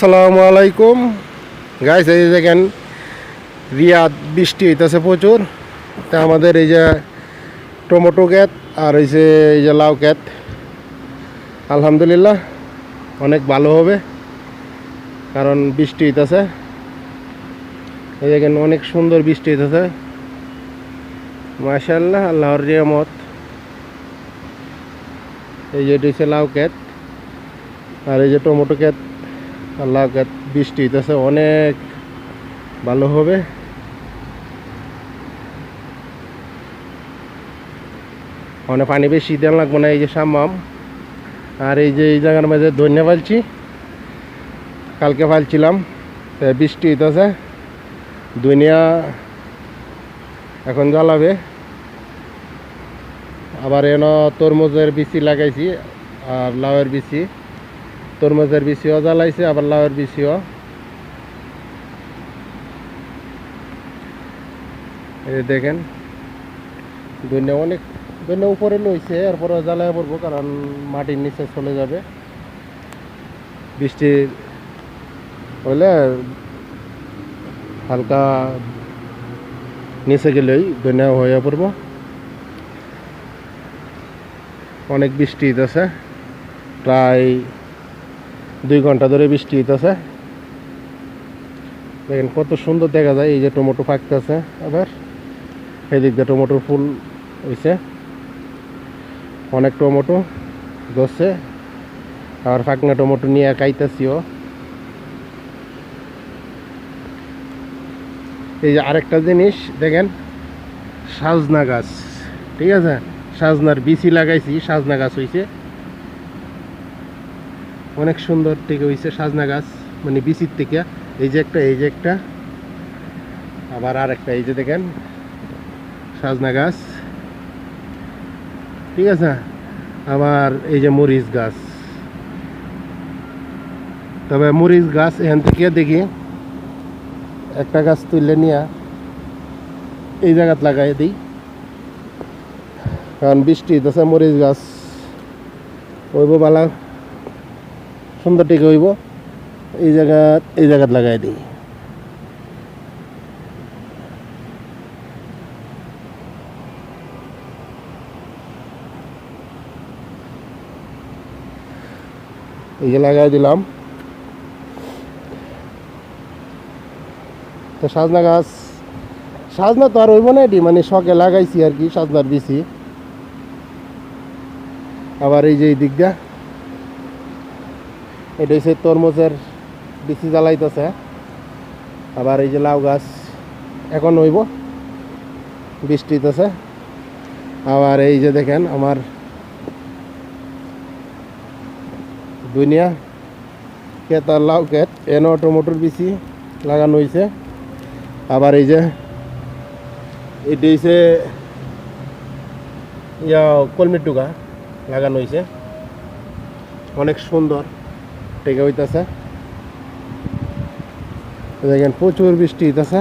আসসালামু আলাইকুম। গাইস এই দেখেন, রিয়াদ বৃষ্টি হইতেছে প্রচুর। তা আমাদের এই যে টমেটো ক্ষেত আর এই যে এই যে লাউ ক্ষেত। আলহামদুলিল্লাহ, অনেক ভালো হবে, কারণ বৃষ্টি হইতেছে। এই দেখেন, অনেক সুন্দর বৃষ্টি হইতেছে। মাশাল্লাহ আল্লাহর রিয়ামত এই যে, এটা হচ্ছে লাউ ক্ষেত। আর এই যে টমেটো ক্ষেত আল্লাহ বৃষ্টি হইতেছে, অনেক ভালো হবে। অনেক পানি বেশি দেন লাগবে না, এই যে সামাম আর এই যে এই জায়গার মাঝে ধন্য ফালছি, কালকে ফালছিলাম বৃষ্টি হইতেছে। দুনিয়া এখন জ্বালাবে। আবার এন তরমুজের বিচি লাগাইছি, আর লাউয়ের বিচি। তরমুজের বিচিও জ্বালাইছে, আবার লাউয়ের বিচিও এই দেখেন দুনিয়া অনেক দুনিয়া উপরে লইছে, এরপরে জ্বালায় পড়ব, কারণ মাটির নিচে চলে যাবে। বৃষ্টি হলে হালকা নিচে গেলেই দুনিয়া হয়ে পড়ব। অনেক বৃষ্টি আছে প্রায় দুই ঘণ্টা ধরে বৃষ্টি হইতেছে। দেখেন কত সুন্দর দেখা যায় এই যে টমেটো পাকতেছে আবার এদিক দিয়ে টমেটোর ফুল হইছে। অনেক টমেটো ধরছে, আবার ফাঁকনা টমেটো নিয়ে খাইতেছিও। এই যে আরেকটা জিনিস, দেখেন, সাজনা গাছ, ঠিক আছে? সাজনার বিচি লাগাইছি, সাজনা গাছ হইছে। অনেক সুন্দর থেকে হয়েছে সাজনা গাছ মানে বিচির থেকে। এই যে একটা, এই যে একটা। আবার আর একটা এই যে দেখেন, সাজনা গাছ। ঠিক আছে? আবার এই যে মরিচ গাছ। তবে মরিচ গাছ এখান থেকে দেখি, একটা গাছ তুললে নিয়ে এই জায়গাত লাগাই দিই। কারণ বৃষ্টি হইতেছে, মরিচ গাছ হইব বালা। সুন্দর টিকে হইব। এই জায়গা, এই জায়গাত লাগাই দিই। এই যে লাগাই দিলাম। তো সাজনা গাছ, সাজনা তো আর হইব না এটি মানে শখে লাগাইছি আর কি, সাজনার বিচি। আবার এই যে এই দিক দিয়া। এটা হচ্ছে তরমুজের বিচি জ্বালাইতেছে। আবার এই যে লাউ গাছ এখন হইব, বৃষ্টি হইতেছে। আবার এই যে দেখেন আমার দুনিয়া ক্ষেত আর লাউ ক্ষেত এনো টমেটোর বিচি লাগানো হয়েছে আবার এই যে এটি হচ্ছে ইয়া কলমির টুকা লাগানো হয়েছে অনেক সুন্দর। টেকে হইতেছে। দেখেন প্রচুর বৃষ্টি হইতেছে।